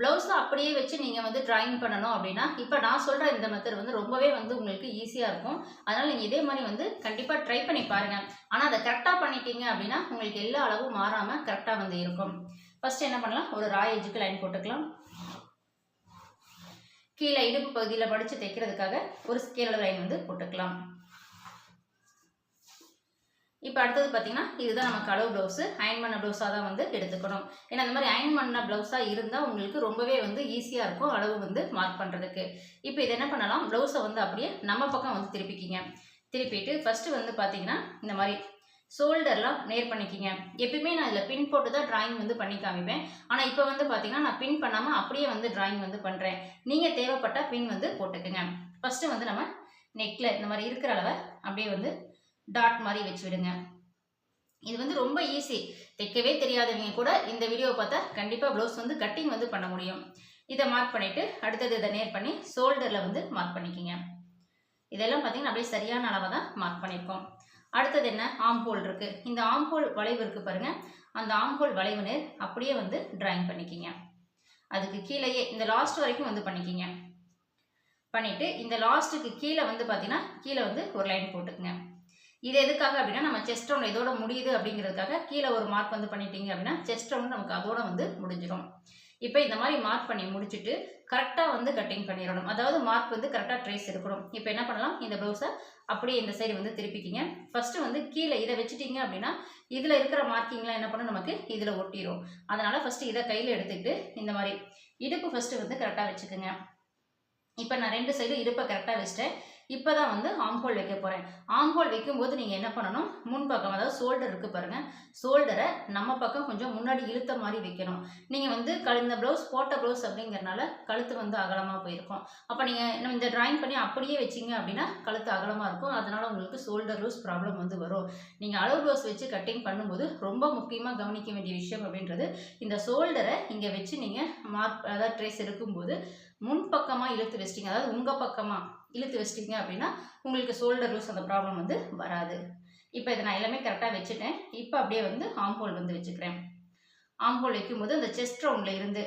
ப்ளவுஸை அப்படியே வச்சு நீங்கள் வந்து ட்ராயிங் பண்ணணும் அப்படின்னா இப்போ நான் சொல்கிற இந்த மெத்தட் வந்து ரொம்பவே வந்து உங்களுக்கு ஈஸியாக இருக்கும். அதனால் நீங்கள் இதே மாதிரி வந்து கண்டிப்பாக ட்ரை பண்ணி பாருங்கள் ஆனால் அதை கரெக்டாக பண்ணிட்டீங்க அப்படின்னா உங்களுக்கு எல்லா அளவும் மாறாமல் கரெக்டாக வந்து இருக்கும். ஃபஸ்ட்டு என்ன பண்ணலாம்? ஒரு ராய் எஜுக்கு லைன் போட்டுக்கலாம். கீழே இடுப்பு பகுதியில் படித்து தைக்கிறதுக்காக ஒரு ஸ்கேல் லைன் வந்து போட்டுக்கலாம். இப்போ அடுத்தது பார்த்தீங்கன்னா இதுதான் நமக்கு அளவு ப்ளவுஸு அயன் பண்ண ப்ளவுஸாக தான் வந்து எடுத்துக்கணும். ஏன்னா இந்த மாதிரி அயன் பண்ண ப்ளவுஸாக இருந்தால் உங்களுக்கு ரொம்பவே வந்து ஈஸியாக இருக்கும் அளவு வந்து மார்க் பண்ணுறதுக்கு இப்போ இது என்ன பண்ணலாம்? ப்ளவுஸை வந்து அப்படியே நம்ம பக்கம் வந்து திருப்பிக்கிங்க. திருப்பிட்டு ஃபஸ்ட்டு வந்து பார்த்தீங்கன்னா இந்த மாதிரி ஷோல்டர்லாம் நேர் பண்ணிக்கிங்க. எப்பயுமே நான் இதில் பின் போட்டு தான் ட்ராயிங் வந்து பண்ணி காமிப்பேன். ஆனால் இப்போ வந்து பார்த்தீங்கன்னா நான் பின் பண்ணாமல் அப்படியே வந்து ட்ராயிங் வந்து பண்ணுறேன் நீங்கள் தேவைப்பட்டால் பின் வந்து போட்டுக்குங்க. ஃபஸ்ட்டு வந்து நம்ம நெக்கில் இந்த மாதிரி இருக்கிற அளவை அப்படியே வந்து டாட் மாதிரி வச்சு விடுங்க இது வந்து ரொம்ப ஈஸி தைக்கவே தெரியாதவங்க கூட இந்த வீடியோவை பார்த்தா கண்டிப்பாக ப்ளவுஸ் வந்து கட்டிங் வந்து பண்ண முடியும். இதை மார்க் பண்ணிவிட்டு அடுத்தது இதை நேர் பண்ணி ஷோல்டரில் வந்து மார்க் பண்ணிக்கிங்க. இதெல்லாம் பார்த்தீங்கன்னா அப்படியே சரியான அளவை தான் மார்க் பண்ணியிருக்கோம் அடுத்தது என்ன? ஆம்போல் இருக்குது இந்த ஆம்போல் வளைவு இருக்குது பாருங்கள் அந்த ஆம்போல் வளைவு நேர் அப்படியே வந்து ட்ராயிங் பண்ணிக்கிங்க. அதுக்கு கீழேயே இந்த லாஸ்ட் வரைக்கும் வந்து பண்ணிக்கிங்க. பண்ணிவிட்டு இந்த லாஸ்ட்டுக்கு கீழே வந்து பார்த்தீங்கன்னா கீழே வந்து ஒரு லைன் போட்டுக்குங்க. இது எதுக்காக அப்படின்னா நம்ம செஸ்ட் ரவுண்ட் இதோட முடியுது அப்படிங்கிறதுக்காக கீழே ஒரு மார்க் வந்து பண்ணிட்டீங்க அப்படின்னா செஸ்ட் ரவுண்ட் நமக்கு அதோட வந்து முடிஞ்சிடும் இப்போ இந்த மாதிரி மார்க் பண்ணி முடிச்சுட்டு கரெக்டாக வந்து கட்டிங் பண்ணிடணும். அதாவது மார்க் வந்து கரெக்டாக ட்ரேஸ் இருக்கணும் இப்போ என்ன பண்ணலாம்? இந்த ப்ளவுஸை அப்படியே இந்த சைடு வந்து திருப்பிக்கிங்க. ஃபஸ்ட்டு வந்து கீழே இதை வச்சுட்டீங்க அப்படின்னா இதில் இருக்கிற மார்க்கிங்லாம் என்ன பண்ணும்? நமக்கு இதில் ஒட்டிடும் அதனால் ஃபஸ்ட்டு இதை கையில் எடுத்துக்கிட்டு இந்த மாதிரி இடுப்பு ஃபஸ்ட்டு வந்து கரெக்டாக வச்சுக்கோங்க. இப்போ நான் ரெண்டு சைடு இடுப்பை கரெக்டாக வச்சிட்டேன். இப்போ தான் வந்து ஆம்ஹோல் வைக்க போகிறேன் ஆம்ஹோல் வைக்கும்போது நீங்கள் என்ன பண்ணணும்? முன்பக்கம் அதாவது ஷோல்டர் இருக்குது பாருங்கள் ஷோல்டரை நம்ம பக்கம் கொஞ்சம் முன்னாடி இழுத்த மாதிரி வைக்கணும். நீங்கள் வந்து கழுந்த ப்ளவுஸ் போட்ட ப்ளவுஸ் அப்படிங்கிறனால கழுத்து வந்து அகலமாக போயிருக்கும். அப்போ நீங்கள் இந்த ட்ராயிங் பண்ணி அப்படியே வச்சிங்க அப்படின்னா கழுத்து அகலமாக இருக்கும். அதனால் உங்களுக்கு ஷோல்டர் லூஸ் ப்ராப்ளம் வந்து வரும். நீங்கள் அளவு ப்ளவுஸ் வச்சு கட்டிங் பண்ணும்போது ரொம்ப முக்கியமாக கவனிக்க வேண்டிய விஷயம் அப்படின்றது இந்த ஷோல்டரை இங்கே வச்சு நீங்கள் மார்க் அதாவது ட்ரேஸ் இருக்கும்போது முன்பக்கமாக இழுத்து வச்சிட்டிங்க. அதாவது உங்கள் பக்கமாக இழுத்து வச்சிட்டிங்க அப்படின்னா உங்களுக்கு ஷோல்டர் லூஸ் அந்த ப்ராப்ளம் வந்து வராது. இப்போ இதை நான் எல்லாமே கரெக்டாக வச்சுட்டேன். இப்போ அப்படியே வந்து ஆம்போல் வந்து வச்சுக்கிறேன். ஆம்போல் வைக்கும்போது அந்த செஸ்ட் ரவுண்டில் இருந்து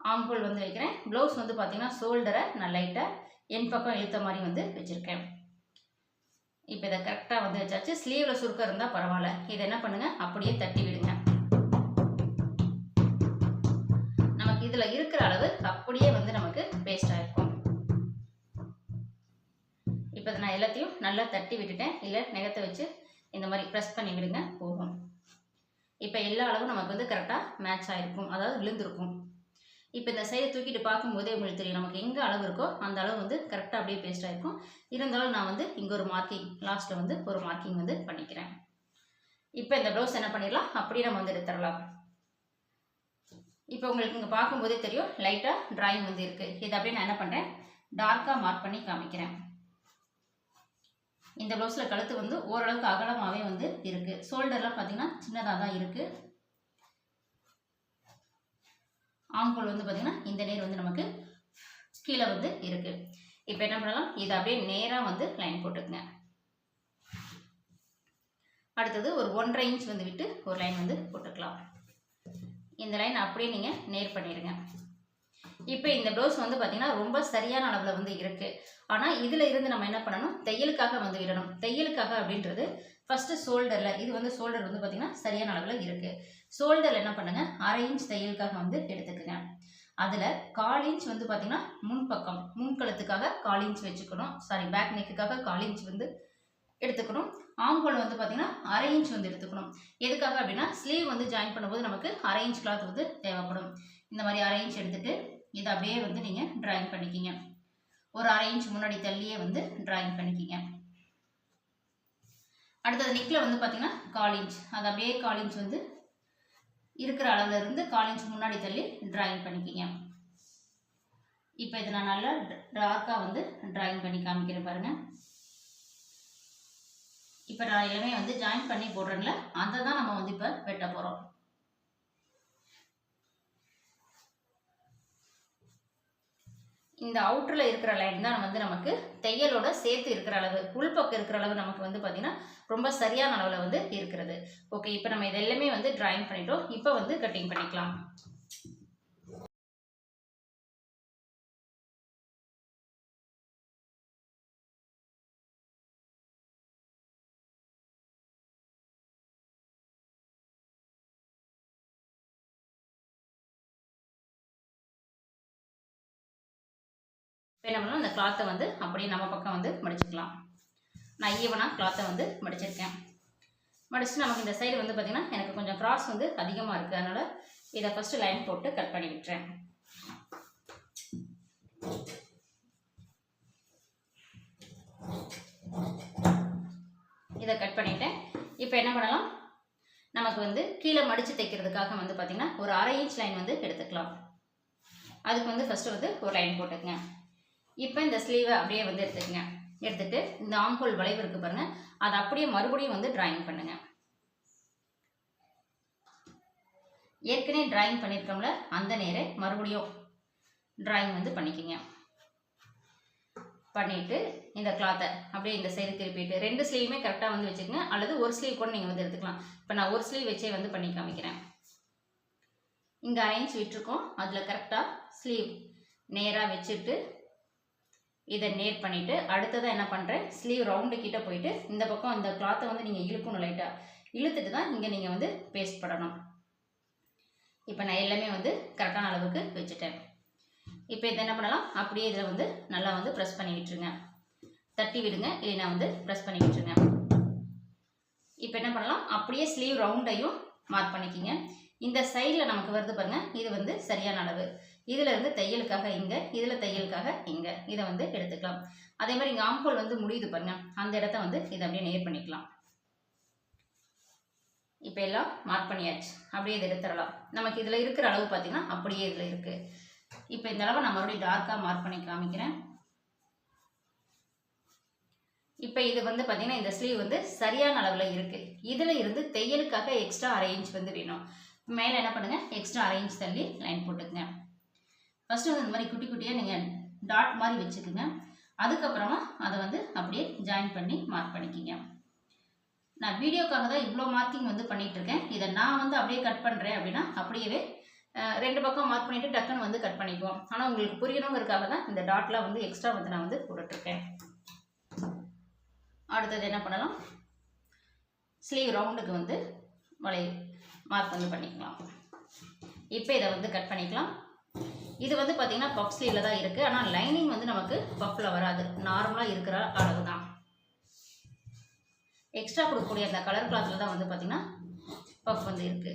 ஆம்போல் வந்து வைக்கிறேன். ப்ளவுஸ் வந்து பார்த்தீங்கன்னா ஷோல்டரை நான் லைட்டாக என் பக்கம் இழுத்த மாதிரி வந்து வச்சுருக்கேன். இப்போ இதை கரெக்டாக வந்து வச்சாச்சு. ஸ்லீவில் சுருக்கம் இருந்தால் பரவாயில்ல. இதை என்ன பண்ணுங்கள் அப்படியே தட்டி விடுங்க. எல்லாத்தையும் நல்லா தட்டி விட்டுட்டேன். இல்லை நெகத்தை வச்சு இந்த மாதிரி ப்ரெஸ் பண்ணி விடுங்க போகும். இப்போ எல்லா அளவும் நமக்கு வந்து கரெக்டாக மேட்ச் ஆகிருக்கும் அதாவது விழுந்திருக்கும். இப்போ இந்த சைடை தூக்கிட்டு பார்க்கும்போதே உங்களுக்கு தெரியும். நமக்கு எங்கே அளவு இருக்கோ அந்த அளவு வந்து கரெக்டாக அப்படியே பேஸ்ட் ஆகிருக்கும் இருந்தாலும் நான் வந்து இங்கே ஒரு மார்க்கிங் லாஸ்ட்டில் வந்து ஒரு மார்க்கிங் வந்து பண்ணிக்கிறேன். இப்போ இந்த ப்ளவுஸ் என்ன பண்ணிடலாம்? அப்படியே நம்ம வந்து எடுத்துடலாம். இப்போ உங்களுக்கு இங்கே பார்க்கும்போதே தெரியும் லைட்டாக ட்ராயிங் வந்து இருக்குது இது அப்படியே நான் என்ன பண்ணுறேன் டார்க்காக மார்க் பண்ணி காமிக்கிறேன். இந்த ப்ளவுஸில் கழுத்து வந்து ஓரளவுக்கு அகலமாகவே வந்து இருக்குது ஷோல்டர்லாம் பார்த்திங்கன்னா சின்னதாக தான் இருக்குது ஆம்கோல் வந்து பார்த்திங்கன்னா இந்த நேர் வந்து நமக்கு கீழே வந்து இருக்குது இப்போ என்ன பண்ணலாம்? இதை அப்படியே நேராக வந்து லைன் போட்டுக்குங்க. அடுத்தது ஒரு ஒன்றரை இன்ச் வந்து விட்டு ஒரு லைன் வந்து போட்டுக்கலாம். இந்த லைன் அப்படியே நீங்கள் நேர் பண்ணிடுங்க. இப்போ இந்த ப்ளவுஸ் வந்து பார்த்திங்கன்னா ரொம்ப சரியான அளவில் வந்து இருக்குது ஆனால் இதில் இருந்து நம்ம என்ன பண்ணணும்? தையலுக்காக வந்து விடணும். தையலுக்காக அப்படின்றது ஃபஸ்ட்டு ஷோல்டரில் இது வந்து ஷோல்டர் வந்து பார்த்திங்கன்னா சரியான அளவில் இருக்குது ஷோல்டரில் என்ன பண்ணுங்கள் அரை இன்ச் தையலுக்காக வந்து எடுத்துக்கோங்க. அதில் கால் இன்ச் வந்து பார்த்திங்கன்னா முன்பக்கம் முன்கழுத்துக்காக கால் இன்ச் வச்சுக்கணும். சாரி பேக் நெக்குக்காக கால் இன்ச் வந்து எடுத்துக்கணும். ஆம்கோல் வந்து பார்த்திங்கன்னா அரை இன்ச் வந்து எடுத்துக்கணும். எதுக்காக அப்படின்னா ஸ்லீவ் வந்து ஜாயின் பண்ணும்போது நமக்கு அரை இன்ச் கிளாத் வந்து தேவைப்படும். இந்த மாதிரி அரை இன்ச் எடுத்துகிட்டு இதை அப்படியே வந்து நீங்கள் ட்ராயிங் பண்ணிக்கிங்க. ஒரு அரை இன்ச் முன்னாடி தள்ளியே வந்து ட்ராயிங் பண்ணிக்கிங்க. அடுத்தது நெக்கில் வந்து பார்த்தீங்கன்னா கால் இன்ச் அது அப்படியே கால் இன்ச் வந்து இருக்கிற அளவில் இருந்து கால் இன்ச் முன்னாடி தள்ளி ட்ராயிங் பண்ணிக்கிங்க. இப்போ இதை நான் நல்லா டார்க்காக வந்து ட்ராயிங் பண்ணி காமிக்கிறேன் பாருங்கள் இப்போ நான் எல்லாமே வந்து ஜாயின் பண்ணி போடுறேன்ல அதை தான் நம்ம வந்து இப்போ வெட்ட போகிறோம் இந்த அவுட்டரில் இருக்கிற லைன் தான் வந்து நமக்கு தையலோட சேர்த்து இருக்கிற அளவு உள்பக்கம் இருக்கிற அளவு நமக்கு வந்து பார்த்திங்கன்னா ரொம்ப சரியான அளவில் வந்து இருக்கிறது. ஓகே இப்போ நம்ம இதெல்லாமே வந்து ட்ராயிங் பண்ணிட்டோம். இப்போ வந்து கட்டிங் பண்ணிக்கலாம். இப்போ என்ன பண்ணணும் இந்த கிளாத்தை வந்து அப்படியே நம்ம பக்கம் வந்து மடிச்சுக்கலாம். நான் ஈவனாக கிளாத்தை வந்து மடிச்சிருக்கேன். மடித்து நமக்கு இந்த சைடு வந்து பார்த்திங்கன்னா எனக்கு கொஞ்சம் கிராஸ் வந்து அதிகமாக இருக்குது அதனால் இதை ஃபஸ்ட்டு லைன் போட்டு கட் பண்ணி விட்டுறேன். இதை கட் பண்ணிட்டேன். இப்போ என்ன பண்ணலாம்? நமக்கு வந்து கீழே மடித்து தைக்கிறதுக்காக வந்து பார்த்திங்கன்னா ஒரு அரை இன்ச் லைன் வந்து எடுத்துக்கலாம். அதுக்கு வந்து ஃபஸ்ட்டு வந்து ஒரு லைன் போட்டுக்கங்க. இப்போ இந்த ஸ்லீவை அப்படியே வந்து எடுத்துக்கங்க. எடுத்துகிட்டு இந்த ஆம்ஹோல் வளைவு இருக்குது பாருங்கள் அதை அப்படியே மறுபடியும் வந்து ட்ராயிங் பண்ணுங்கள் ஏற்கனவே ட்ராயிங் பண்ணியிருக்கோம்ல அந்த நேரே மறுபடியும் ட்ராயிங் வந்து பண்ணிக்கோங்க. பண்ணிவிட்டு இந்த கிளாத்தை அப்படியே இந்த சைடு திருப்பிட்டு ரெண்டு ஸ்லீவுமே கரெக்டாக வந்து வச்சுக்கோங்க. அல்லது ஒரு ஸ்லீவ் கூட நீங்கள் வந்து எடுத்துக்கலாம். இப்போ நான் ஒரு ஸ்லீவ் வச்சே வந்து பண்ணி காமிக்கிறேன். இங்கே அரைஞ்ச் விட்டுருக்கோம். அதில் கரெக்டாக ஸ்லீவ் நேராக வச்சுட்டு இதை நேர் பண்ணிவிட்டு அடுத்ததாக என்ன பண்ணுறேன் ஸ்லீவ் ரவுண்டு கிட்டே போயிட்டு இந்த பக்கம் இந்த கிளாத்தை வந்து நீங்கள் இழுக்கணும் லைட்டாக இழுத்துட்டு தான் இங்கே நீங்கள் வந்து பேஸ்ட் பண்ணணும். இப்போ நான் எல்லாமே வந்து கரெக்டான அளவுக்கு வச்சுட்டேன். இப்போ இதை என்ன பண்ணலாம்? அப்படியே இதில் வந்து நல்லா வந்து ப்ரெஸ் பண்ணி விட்டுருங்க. தட்டி விடுங்க இல்லைனா வந்து ப்ரெஸ் பண்ணி விட்டுருங்க. இப்போ என்ன பண்ணலாம்? அப்படியே ஸ்லீவ் ரவுண்டையும் மார்க் பண்ணிக்கிங்க. இந்த சைடில் நமக்கு வருது பாருங்கள் இது வந்து சரியான அளவு. இதில் இருந்து தையலுக்காக இங்கே இதில் தையலுக்காக இங்கே. இதை வந்து எடுத்துக்கலாம். அதே மாதிரி இங்கே ஆம்போல் வந்து முடியுது பாருங்க. அந்த இடத்த வந்து இதை அப்படியே நேர் பண்ணிக்கலாம். இப்போ எல்லாம் மார்க் பண்ணியாச்சு. அப்படியே இதை எடுத்துடலாம். நமக்கு இதில் இருக்கிற அளவு பார்த்தீங்கன்னா அப்படியே இதில் இருக்குது இப்போ இந்த அளவை நான் மறுபடியும் டார்க்காக மார்க் பண்ணி காமிக்கிறேன். இப்போ இது வந்து பார்த்திங்கன்னா இந்த ஸ்லீவ் வந்து சரியான அளவில் இருக்குது இதில் இருந்து தையலுக்காக எக்ஸ்ட்ரா அரை இன்ச் வந்து வேணும். மேலே என்ன பண்ணுங்கள் எக்ஸ்ட்ரா அரை இன்ச் தள்ளி லைன் போட்டுக்கங்க. ஃபஸ்ட்டு வந்து இந்த மாதிரி குட்டி குட்டியாக நீங்கள் டாட் மாதிரி வச்சுக்கோங்க. அதுக்கப்புறமா அதை வந்து அப்படியே ஜாயின் பண்ணி மார்க் பண்ணிக்கிங்க. நான் வீடியோக்காக தான் இவ்வளோ மார்க்கிங் வந்து பண்ணிகிட்டு இருக்கேன் இதை நான் வந்து அப்படியே கட் பண்ணுறேன் அப்படின்னா அப்படியே ரெண்டு பக்கம் மார்க் பண்ணிவிட்டு டக்குன்னு வந்து கட் பண்ணிக்குவோம். ஆனால் உங்களுக்கு புரியணுங்கிறதுக்காக தான் இந்த டாட்லாம் வந்து எக்ஸ்ட்ரா வந்து நான் வந்து போட்டுட்ருக்கேன். அடுத்தது என்ன பண்ணலாம்? ஸ்லீவ் ரவுண்டுக்கு வந்து வளை மார்க் வந்து பண்ணிக்கலாம். இப்போ இதை வந்து கட் பண்ணிக்கலாம். இது வந்து பார்த்தீங்கன்னா பஃப் ஸ்லீவில் தான் இருக்குது ஆனால் லைனிங் வந்து நமக்கு பஃப்பில் வராது. நார்மலாக இருக்கிற அளவு தான். எக்ஸ்ட்ரா கொடுக்கக்கூடிய அந்த கலர் கிளாத்தில் தான் வந்து பார்த்தீங்கன்னா பஃப் வந்து இருக்குது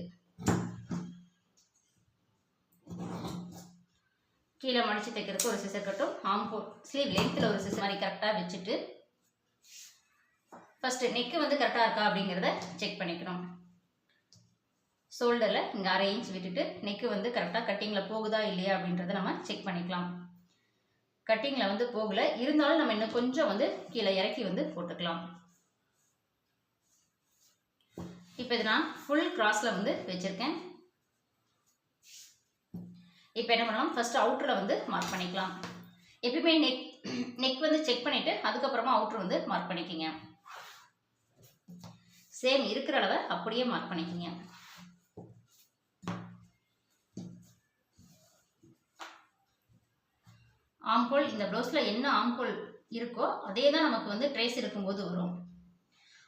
கீழே மடித்து தைக்கிறதுக்கு ஒரு சிசர் கட்டும் ஆம்போ ஸ்லீவ் லென்த்தில் ஒரு சிசர் மாதிரி கரெக்டாக வச்சுட்டு ஃபஸ்ட்டு நெக்கு வந்து கரெக்டாக இருக்கா அப்படிங்கிறத செக் பண்ணிக்கணும். ஷோல்டரில் இங்கே அரை இன்ச் விட்டுட்டு நெக்கு வந்து கரெக்டாக கட்டிங்கில் போகுதா இல்லையா அப்படின்றத நம்ம செக் பண்ணிக்கலாம். கட்டிங்கில் வந்து போகலை. இருந்தாலும் நம்ம இன்னும் கொஞ்சம் வந்து கீழே இறக்கி வந்து போட்டுக்கலாம். இப்போ இது நான் ஃபுல் கிராஸில் வந்து வச்சுருக்கேன். இப்போ என்ன பண்ணலாம்? ஃபர்ஸ்ட் அவுட்டரில் வந்து மார்க் பண்ணிக்கலாம். எப்பயுமே நெக் நெக் வந்து செக் பண்ணிவிட்டு அதுக்கப்புறமா அவுட்ரு வந்து மார்க் பண்ணிக்கிங்க. சேம் இருக்கிற அளவை அப்படியே மார்க் பண்ணிக்கிங்க. ஆம்கோல் இந்த ப்ளவுஸில் என்ன ஆம்கோல் இருக்கோ அதே தான் நமக்கு வந்து ட்ரேஸ் இருக்கும்போது வரும்.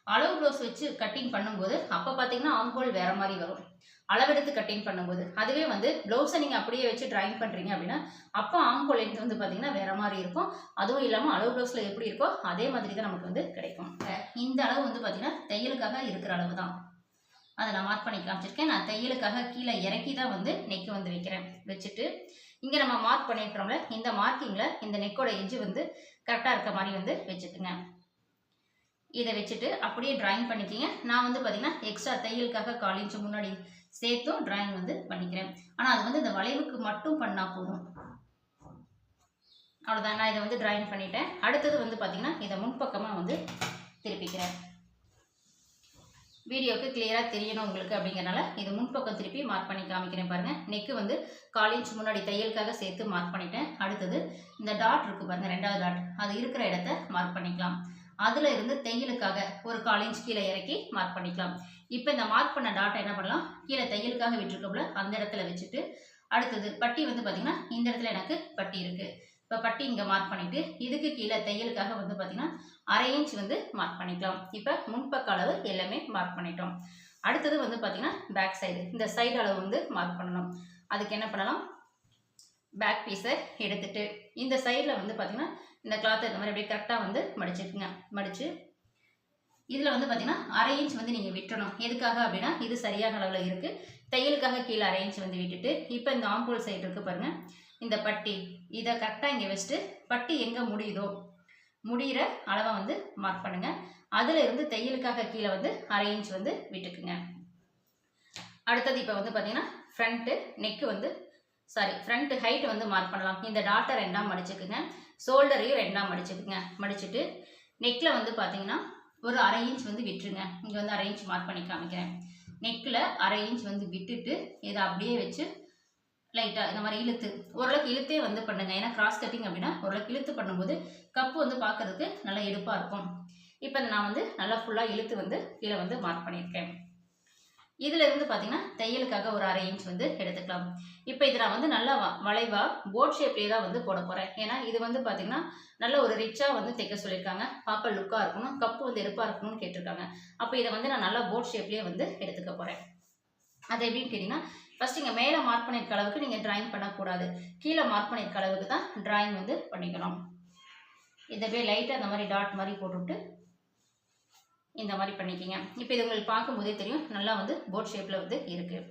அளவு ப்ளவுஸ் வச்சு கட்டிங் பண்ணும்போது அப்போ பார்த்தீங்கன்னா ஆம்கோல் வேற மாதிரி வரும். அளவெடுத்து கட்டிங் பண்ணும்போது. அதுவே வந்து ப்ளவுஸை நீங்கள் அப்படியே வச்சு ட்ராயிங் பண்ணுறீங்க அப்படின்னா அப்போ ஆம்கோல் லென்த் வந்து பார்த்தீங்கன்னா வேற மாதிரி இருக்கும். அதுவும் இல்லாமல் அளவு ப்ளவுஸில் எப்படி இருக்கோ அதே மாதிரி தான் நமக்கு வந்து கிடைக்கும். இந்த அளவு வந்து பார்த்தீங்கன்னா தையலுக்காக இருக்கிற அளவு தான் அதை நான் மார்க் பண்ணி காமிச்சிருக்கேன். நான் தையலுக்காக கீழே இறக்கி தான் வந்து நெக்கு வந்து வைக்கிறேன். வச்சுட்டு இங்கே நம்ம மார்க் பண்ணியிருக்கிறோம்ல இந்த மார்க்கிங்கில் இந்த நெக்கோட எஜ்ஜு வந்து கரெக்டாக இருக்க மாதிரி வந்து வச்சுக்குங்க. இதை வச்சுட்டு அப்படியே டிராயிங் பண்ணிக்கிங்க. நான் வந்து பார்த்தீங்கன்னா எக்ஸ்ட்ரா தையலுக்காக கால் இன்ச்சு முன்னாடி சேர்த்தும் டிராயிங் வந்து பண்ணிக்கிறேன். ஆனால் அது வந்து இந்த வளைவுக்கு மட்டும் பண்ணால் போதும். அவ்வளோதான் நான் இதை வந்து டிராயிங் பண்ணிட்டேன். அடுத்தது வந்து பார்த்தீங்கன்னா இதை முன்பக்கமாக வந்து திருப்பிக்கிறேன். வீடியோக்கு கிளியராக தெரியணும் உங்களுக்கு அப்படிங்கிறனால இது முன்பக்கம் திருப்பி மார்க் பண்ணி காமிக்கிறேன் பாருங்கள் நெக்கு வந்து கால் இன்ச் முன்னாடி தையலுக்காக சேர்த்து மார்க் பண்ணிட்டேன். அடுத்தது இந்த டாட் இருக்குது பாருங்கள் ரெண்டாவது டாட் அது இருக்கிற இடத்த மார்க் பண்ணிக்கலாம். அதில் இருந்து தையலுக்காக ஒரு கால் இன்ச் கீழே இறக்கி மார்க் பண்ணிக்கலாம். இப்போ இந்த மார்க் பண்ண டாட்டை என்ன பண்ணலாம்? கீழே தையலுக்காக விட்டுருக்கோம்ல அந்த இடத்துல வச்சுட்டு அடுத்தது பட்டி வந்து பார்த்திங்கன்னா இந்த இடத்துல எனக்கு பட்டி இருக்குது இப்போ பட்டி இங்கே மார்க் பண்ணிவிட்டு இதுக்கு கீழே தையலுக்காக வந்து பார்த்திங்கன்னா அரை இன்ச் வந்து மார்க் பண்ணிக்கலாம். இப்போ முன்பக்க அளவு எல்லாமே மார்க் பண்ணிட்டோம். அடுத்தது வந்து பார்த்திங்கன்னா பேக் சைடு இந்த சைடு அளவு வந்து மார்க் பண்ணணும். அதுக்கு என்ன பண்ணலாம்? பேக் பீஸை எடுத்துட்டு இந்த சைடில் வந்து பார்த்தீங்கன்னா இந்த கிளாத்தை இந்த மாதிரி அப்படியே கரெக்டாக வந்து மடிச்சுக்குங்க. மடித்து இதில் வந்து பார்த்தீங்கன்னா அரை இன்ச் வந்து நீங்கள் விட்டணும் எதுக்காக அப்படின்னா இது சரியான அளவில் இருக்குது தையலுக்காக கீழே அரை இன்ச் வந்து விட்டுட்டு இப்போ இந்த ஆம்போல் சைடு இருக்குது பாருங்கள் இந்த பட்டி. இதை கரெக்டாக இங்கே வச்சுட்டு பட்டி எங்கே முடியுதோ. முடிகிற அளவை வந்து மார்க் பண்ணுங்கள் அதில் இருந்து தையலுக்காக கீழே வந்து அரை இன்ச் வந்து விட்டுக்குங்க. அடுத்தது இப்போ வந்து பார்த்தீங்கன்னா ஃப்ரண்ட்டு நெக்கு வந்து சாரி ஃப்ரண்ட் ஹைட் வந்து மார்க் பண்ணலாம். இந்த டாட்டை ரெண்டாம் மடிச்சுக்குங்க. ஷோல்டரையும் ரெண்டாம் மடிச்சுக்குங்க. மடிச்சுட்டு நெக்கில் வந்து பார்த்தீங்கன்னா ஒரு அரை இன்ச் வந்து விட்டுருங்க. இங்கே வந்து அரை இன்ச் மார்க் பண்ணி காமிக்கிறேன். நெக்கில் அரை இன்ச் வந்து விட்டுட்டு இதை அப்படியே வச்சு லைட்டாக இந்த மாதிரி இழுத்து. ஓரளவுக்கு இழுத்தே வந்து பண்ணுங்க. ஏன்னா கிராஸ் கட்டிங் அப்படின்னா ஓரளவுக்கு இழுத்து பண்ணும்போது கப்பு வந்து பார்க்கறதுக்கு நல்லா எடுப்பாக இருக்கும். இப்போ நான் வந்து நல்லா ஃபுல்லாக இழுத்து வந்து கீழே வந்து மார்க் பண்ணியிருக்கேன். இதில் இருந்து பார்த்தீங்கன்னா தையலுக்காக ஒரு அரை இன்ச் வந்து எடுத்துக்கலாம். இப்போ இதை நான் வந்து நல்லா வளைவாக போட் ஷேப்லேயே தான் வந்து போட போகிறேன் ஏன்னா இது வந்து பார்த்தீங்கன்னா நல்ல ஒரு ரிச்சாக வந்து தைக்க சொல்லியிருக்காங்க. பார்க்க லுக்காக இருக்கணும் கப்பு வந்து எடுப்பாக இருக்கணும்னு கேட்டிருக்காங்க. அப்போ இதை வந்து நான் நல்லா போட் ஷேப்லேயே வந்து எடுத்துக்க போகிறேன் அது எப்படின்னு கேட்டிங்கன்னா ஃபஸ்ட் இங்கே மேலே மார்க் பண்ணியிருக்க அளவுக்கு நீங்கள் ட்ராயிங் பண்ணக்கூடாது. கீழே மார்க் பண்ணியிருக்க அளவுக்கு தான் ட்ராயிங் வந்து பண்ணிக்கணும். இதை அப்படியே லைட்டாக அந்த மாதிரி டாட் மாதிரி போட்டுவிட்டு இந்த மாதிரி பண்ணிக்கிங்க. இப்போ இது உங்களுக்கு பார்க்கும்போதே தெரியும். நல்லா வந்து போட் ஷேப்பில் வந்து இருக்குது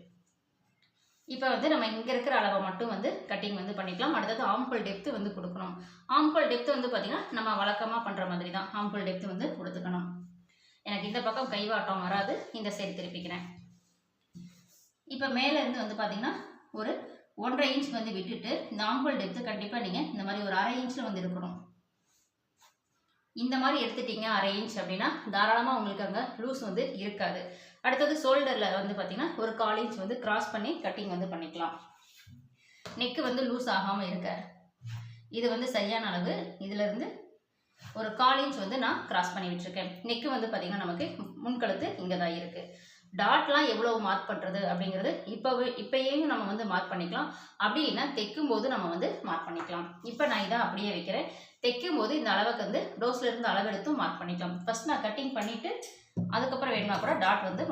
இப்போ வந்து நம்ம இங்கே இருக்கிற அளவை மட்டும் வந்து கட்டிங் வந்து பண்ணிக்கலாம். அடுத்தது ஆம்பல் டெப்த்து வந்து கொடுக்கணும். ஆம்பல் டெப்த்து வந்து பார்த்திங்கன்னா நம்ம வழக்கமாக பண்ணுற மாதிரி தான். ஆம்பல் டெப்த்து வந்து கொடுத்துக்கணும். எனக்கு இந்த பக்கம் கைவாட்டம் வராது. இந்த சைடு திருப்பிக்கிறேன். இப்போ மேலே இருந்து வந்து பார்த்தீங்கன்னா ஒரு ஒன்றரை இன்ச் வந்து விட்டுட்டு இந்த ஆம்பல் டெப்த்து கண்டிப்பாக நீங்கள் இந்த மாதிரி ஒரு அரை இன்ச்சில் வந்து இருக்கணும் இந்த மாதிரி எடுத்துட்டீங்க அரை இன்ச் அப்படின்னா தாராளமாக உங்களுக்கு அங்கே லூஸ் வந்து இருக்காது. அடுத்தது ஷோல்டரில் வந்து பார்த்தீங்கன்னா ஒரு கால் இன்ச் வந்து கிராஸ் பண்ணி கட்டிங் வந்து பண்ணிக்கலாம். நெக்கு வந்து லூஸ் ஆகாமல் இருக்க. இது வந்து சரியான அளவு இதிலிருந்து ஒரு கால் இன்ச் வந்து நான் கிராஸ் பண்ணி விட்டுருக்கேன். நெக்கு வந்து பார்த்திங்கன்னா நமக்கு முன்கழுத்து இங்கே தான் இருக்குது டாட்லாம் எவ்வளோ மார்க் பண்ணுறது அப்படிங்கிறது இப்போவே இப்போயும் நம்ம வந்து மார்க் பண்ணிக்கலாம். அப்படி இல்லைன்னா தைக்கும் போது நம்ம வந்து மார்க் பண்ணிக்கலாம். இப்போ நான் இதை அப்படியே வைக்கிறேன். தைக்கும் போது இந்த அளவுக்கு வந்து டோஸ்லேருந்து அளவு மார்க் பண்ணிக்கலாம். ஃபர்ஸ்ட் நான் கட்டிங் பண்ணிட்டு அதுக்கப்புறம் வேணுமா கூட டாட் வந்து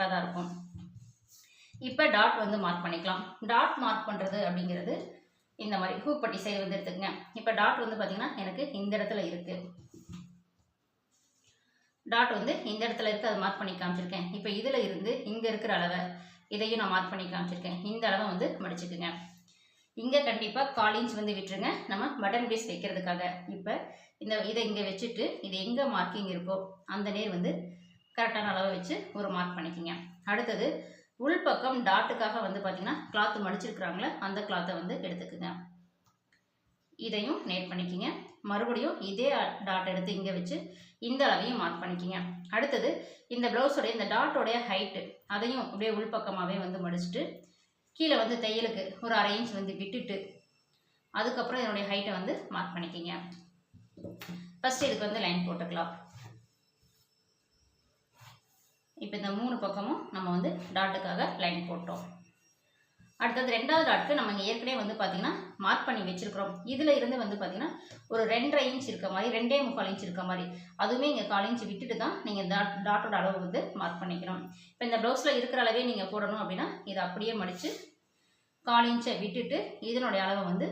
தான் இருக்கும். இப்போ டாட் வந்து மார்க் பண்ணிக்கலாம். டாட் மார்க் பண்ணுறது அப்படிங்கிறது இந்த மாதிரி ஹூப்பட்டி சைடு வந்து எடுத்துக்கங்க. இப்போ டாட் வந்து பார்த்தீங்கன்னா எனக்கு இந்த இடத்துல இருக்குது டாட் வந்து இந்த இடத்துல இருக்குது அதை மார்க் பண்ணி காமிச்சிருக்கேன். இப்போ இதில் இருந்து இங்கே இருக்கிற அளவை இதையும் நான் மார்க் பண்ணி காமிச்சிருக்கேன். இந்த அளவை வந்து மடிச்சுக்குங்க. இங்கே கண்டிப்பாக கால் இன்ச் வந்து விட்டுருங்க. நம்ம பட்டன் பீஸ் வைக்கிறதுக்காக. இப்போ இந்த இதை இங்கே வச்சுட்டு இது எங்கே மார்க்கிங் இருக்கோ அந்த நேர் வந்து கரெக்டான அளவை வச்சு ஒரு மார்க் பண்ணிக்கிங்க. அடுத்தது உள்பக்கம் டாட்டுக்காக வந்து பார்த்தீங்கன்னா கிளாத்து மடிச்சிருக்கிறாங்களே அந்த கிளாத்தை வந்து எடுத்துக்குங்க. இதையும் நேட் பண்ணிக்கிங்க. மறுபடியும் இதே டாட் எடுத்து இங்கே வச்சு இந்த அளவையும் மார்க் பண்ணிக்கிங்க. அடுத்தது இந்த ப்ளவுஸோடைய இந்த டாட்டோடைய ஹைட்டு அதையும் அப்படியே உள்பக்கமாகவே வந்து மடிச்சுட்டு கீழே வந்து தையலுக்கு ஒரு அரை இன்ச் வந்து விட்டுட்டு அதுக்கப்புறம் இதனுடைய ஹைட்டை வந்து மார்க் பண்ணிக்கிங்க. ஃபஸ்ட்டு இதுக்கு வந்து லைன் போட்டுக்கலாம். இப்போ இந்த மூணு பக்கமும் நம்ம வந்து டாட்டுக்காக லைன் போட்டோம். அடுத்தது ரெண்டாவது டாட்க்கு நம்ம இங்கே ஏற்கனவே வந்து பார்த்தீங்கன்னா மார்க் பண்ணி வச்சுருக்கிறோம். இதில் இருந்து வந்து பார்த்தீங்கன்னா ஒரு ரெண்டரை இன்ச் இருக்க மாதிரி ரெண்டே முக்கால் இன்ச் இருக்க மாதிரி அதுவுமே இங்கே கால் இன்ச் விட்டுட்டு தான் நீங்கள் டாட் டாட்டோட அளவு வந்து மார்க் பண்ணிக்கணும். இப்போ இந்த ப்ளவுஸில் இருக்கிற அளவே நீங்கள் போடணும் அப்படின்னா இதை அப்படியே மடித்து கால் இன்ச்சை விட்டுட்டு இதனுடைய அளவை வந்து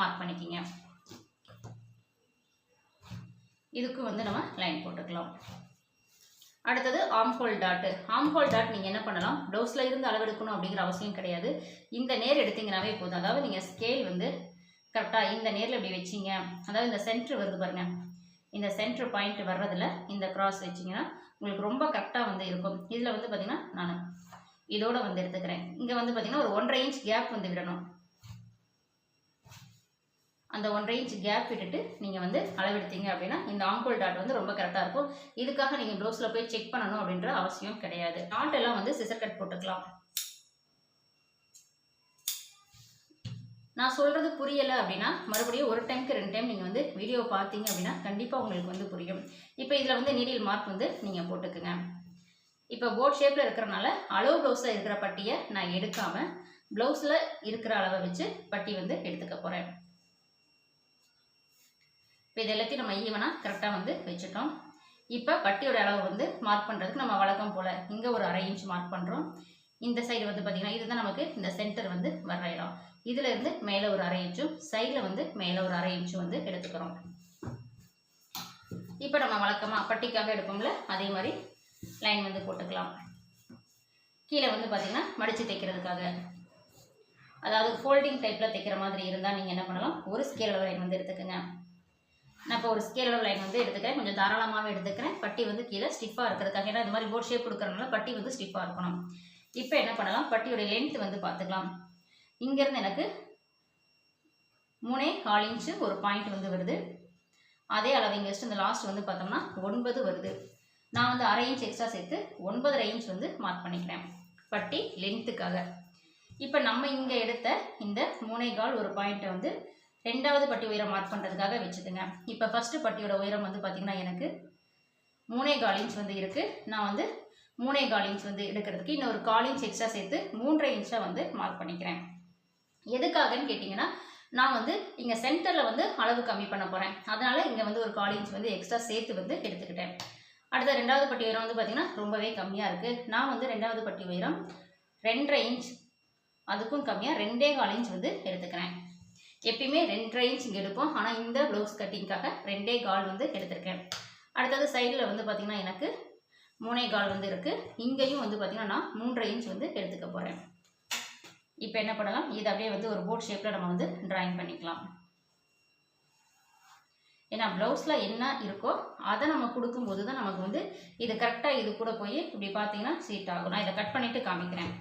மார்க் பண்ணிக்கிங்க. இதுக்கு வந்து நம்ம லைன் போட்டுக்கலாம். அடுத்தது ஆம்ஹோல் டாட்டு ஆம்ஹோல் டாட் நீங்கள் என்ன பண்ணலாம்? ப்ளவுஸில் இருந்து அளவெடுக்கணும் அப்படிங்கிற அவசியம் கிடையாது. இந்த நேர் எடுத்தீங்கனாவே போதும். அதாவது நீங்கள் ஸ்கேல் வந்து கரெக்டாக இந்த நேரில் இப்படி வச்சீங்க. அதாவது இந்த சென்ட்ரு வருது பாருங்க. இந்த சென்ட்ரு பாயிண்ட் வர்றதில் இந்த கிராஸ் வச்சிங்கன்னா உங்களுக்கு ரொம்ப கரெக்டாக வந்து இருக்கும். இதில் வந்து பார்த்திங்கன்னா நான் இதோடு வந்து எடுத்துக்கிறேன். இங்கே வந்து பார்த்திங்கன்னா ஒரு ஒன்றரை இன்ச் கேப் வந்து விடணும். அந்த ஒன்றரை இன்ச் கேப் விட்டுட்டு நீங்கள் வந்து அளவெடுத்தீங்க அப்படின்னா இந்த ஆங்கோல் டாட் வந்து ரொம்ப கரெக்டாக இருக்கும். இதுக்காக நீங்கள் ப்ளவுஸில் போய் செக் பண்ணணும் அப்படின்ற அவசியம் கிடையாது. டாட் எல்லாம் வந்து சிசர் கட் போட்டுக்கலாம். நான் சொல்கிறது புரியலை அப்படின்னா மறுபடியும் ஒரு டைம்க்கு ரெண்டு டைம் நீங்கள் வந்து வீடியோ பார்த்தீங்க அப்படின்னா கண்டிப்பாக உங்களுக்கு வந்து புரியும். இப்போ இதில் வந்து நீடில் மார்க் வந்து நீங்கள் போட்டுக்குங்க. இப்போ போட் ஷேப்பில் இருக்கிறனால அளவு ப்ளவுஸில் இருக்கிற பட்டியை நான் எடுக்காமல் ப்ளவுஸில் இருக்கிற அளவை வச்சு பட்டி வந்து எடுத்துக்க போகிறேன் இப்போ இது எல்லாத்தையும் நம்ம ஈவனாக கரெக்டாக வந்து வச்சுட்டோம். இப்போ பட்டியோட அளவு வந்து மார்க் பண்ணுறதுக்கு நம்ம வழக்கம் போல் இங்கே ஒரு அரை இன்ச் மார்க் பண்ணுறோம் இந்த சைடு வந்து பார்த்திங்கன்னா இதுதான் நமக்கு இந்த சென்டர் வந்து வர்ற இடம். இதுலேருந்து மேலே ஒரு அரை இன்ச்சும் சைடில் வந்து மேலே ஒரு அரை இன்ச்சும் வந்து எடுத்துக்கிறோம். இப்போ நம்ம வழக்கமாக பட்டிக்காக எடுப்போம்ல அதே மாதிரி லைன் வந்து போட்டுக்கலாம். கீழே வந்து பார்த்திங்கன்னா மடித்து தைக்கிறதுக்காக. அதாவது ஃபோல்டிங் டைப்பில் தைக்கிற மாதிரி இருந்தால் நீங்கள் என்ன பண்ணலாம்? ஒரு ஸ்கேல் லைன் வந்து எடுத்துக்கோங்க. நான் இப்போ ஒரு ஸ்கேல் லைன் வந்து எடுத்துக்கிறேன். கொஞ்சம் தாராளமாகவே எடுத்துக்கிறேன். பட்டி வந்து கீழே ஸ்டிஃபாக இருக்கிறதுக்காக. ஏன்னா இந்த மாதிரி போட் ஷேப் கொடுக்குறதுனால பட்டி வந்து ஸ்டிஃபாக இருக்கணும். இப்போ என்ன பண்ணலாம்? பட்டியோட லென்த் வந்து பார்த்துக்கலாம். இங்கேருந்து எனக்கு மூணே கால் இன்ச்சு ஒரு பாயிண்ட் வந்து வருது. அதே அளவு இங்கே இந்த லாஸ்ட் வந்து பார்த்தோம்னா ஒன்பது வருது. நான் வந்து அரை இன்ச் எக்ஸ்ட்ரா சேர்த்து ஒன்பதரை இன்ச் வந்து மார்க் பண்ணிக்கிறேன். பட்டி லென்த்துக்காக இப்போ நம்ம இங்கே எடுத்த இந்த மூணே கால் ஒரு பாயிண்ட்டை வந்து ரெண்டாவது பட்டி உயரம் மார்க் பண்ணுறதுக்காக வச்சுக்கோங்க. இப்போ ஃபஸ்ட்டு பட்டியோட உயரம் வந்து பார்த்திங்கன்னா எனக்கு மூணே கால் இன்ச் வந்து இருக்குது நான் வந்து மூணே கால் இன்ச் வந்து எடுக்கிறதுக்கு இன்னொரு கால் இன்ச் எக்ஸ்ட்ரா சேர்த்து மூன்றரை இன்ச்சாக வந்து மார்க் பண்ணிக்கிறேன். எதுக்காகன்னு கேட்டிங்கன்னா நான் வந்து இங்கே சென்டரில் வந்து அளவு கம்மி பண்ண போகிறேன் அதனால் இங்கே வந்து ஒரு கால் இன்ச் வந்து எக்ஸ்ட்ரா சேர்த்து வந்து எடுத்துக்கிட்டேன். அடுத்த ரெண்டாவது பட்டி உயரம் வந்து பார்த்திங்கன்னா ரொம்பவே கம்மியாக இருக்குது நான் வந்து ரெண்டாவது பட்டி உயரம் ரெண்டரை இன்ச் அதுக்கும் கம்மியாக ரெண்டே கால் இன்ச் வந்து எடுத்துக்கிறேன். எப்பயுமே ரெண்டரை இன்ச் இங்கே எடுப்போம். ஆனால் இந்த ப்ளவுஸ் கட்டிங்காக ரெண்டே கால் வந்து எடுத்திருக்கேன். அடுத்தது சைடில் வந்து பார்த்திங்கன்னா எனக்கு மூணே கால் வந்து இருக்குது இங்கேயும் வந்து பார்த்திங்கன்னா நான் மூன்றரை இன்ச் வந்து எடுத்துக்க போகிறேன் இப்போ என்ன பண்ணலாம்? இது அப்படியே வந்து ஒரு போட் ஷேப்பில் நம்ம வந்து ட்ராயிங் பண்ணிக்கலாம். ஏன்னா ப்ளவுஸில் என்ன இருக்கோ அதை நம்ம கொடுக்கும்போது தான் நமக்கு வந்து இது கரெக்டாக இது கூட போய் இப்படி பார்த்தீங்கன்னா சீட் ஆகும். நான் இதை கட் பண்ணிவிட்டு காமிக்கிறேன்.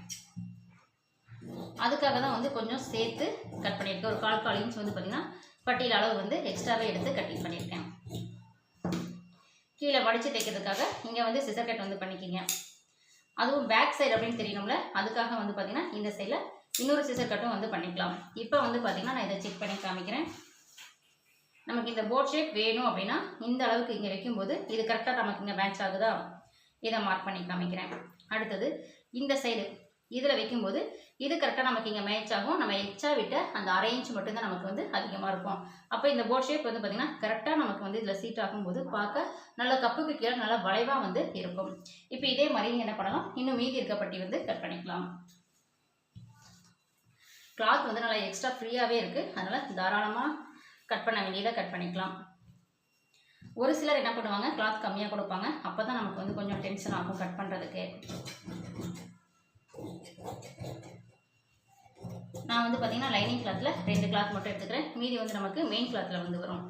அதுக்காக தான் வந்து கொஞ்சம் சேர்த்து கட் பண்ணியிருக்கேன். ஒரு கால் கால் இன்ச் வந்து பார்த்திங்கன்னா பட்டியல் அளவு வந்து எக்ஸ்ட்ராவே எடுத்து கட்டிங் பண்ணியிருக்கேன். கீழே வடித்து தைக்கிறதுக்காக இங்கே வந்து சிசர் கட் வந்து பண்ணிக்கிங்க. அதுவும் பேக் சைடு அப்படின்னு தெரியணும்ல அதுக்காக வந்து பார்த்திங்கன்னா இந்த சைடில் இன்னொரு சிசர் கட்டும் வந்து பண்ணிக்கலாம். இப்போ வந்து பார்த்திங்கன்னா நான் இதை செக் பண்ணி காமிக்கிறேன். நமக்கு இந்த போட் ஷேப் வேணும் அப்படின்னா இந்த அளவுக்கு இங்கே வைக்கும்போது இது கரெக்டாக நமக்கு இங்கே மேட்ச் ஆகுதா? இதை மார்க் பண்ணி காமிக்கிறேன். அடுத்தது இந்த சைடு இதில் வைக்கும்போது இது கரெக்டாக நமக்கு இங்கே மேட்ச் ஆகும். நம்ம எச்சா விட்ட அந்த அரை இன்ச் மட்டும்தான் நமக்கு வந்து அதிகமாக இருக்கும். அப்போ இந்த போர்ட் ஷேப் வந்து பார்த்திங்கன்னா கரெக்டாக நமக்கு வந்து இதில் சீட் ஆகும்போது பார்க்க நல்ல கப்புக்கு கீழே நல்லா வளைவாக வந்து இருக்கும். இப்போ இதே மாதிரி என்ன பண்ணலாம்? இன்னும் மீதி இருக்க பட்டி வந்து கட் பண்ணிக்கலாம். கிளாத் வந்து நல்லா எக்ஸ்ட்ரா ஃப்ரீயாகவே இருக்குது அதனால் தாராளமாக கட் பண்ண வேண்டியதை கட் பண்ணிக்கலாம். ஒரு சிலர் என்ன பண்ணுவாங்க? கிளாத் கம்மியாக கொடுப்பாங்க. அப்போ தான் நமக்கு வந்து கொஞ்சம் டென்ஷன் ஆகும் கட் பண்ணுறதுக்கு நான் வந்து பார்த்தீங்கன்னா லைனிங் கிளாத்தில் ரெண்டு கிளாத் மட்டும் எடுத்துக்கிறேன். மீதி வந்து நமக்கு மெயின் கிளாத்தில் வந்து வரும்.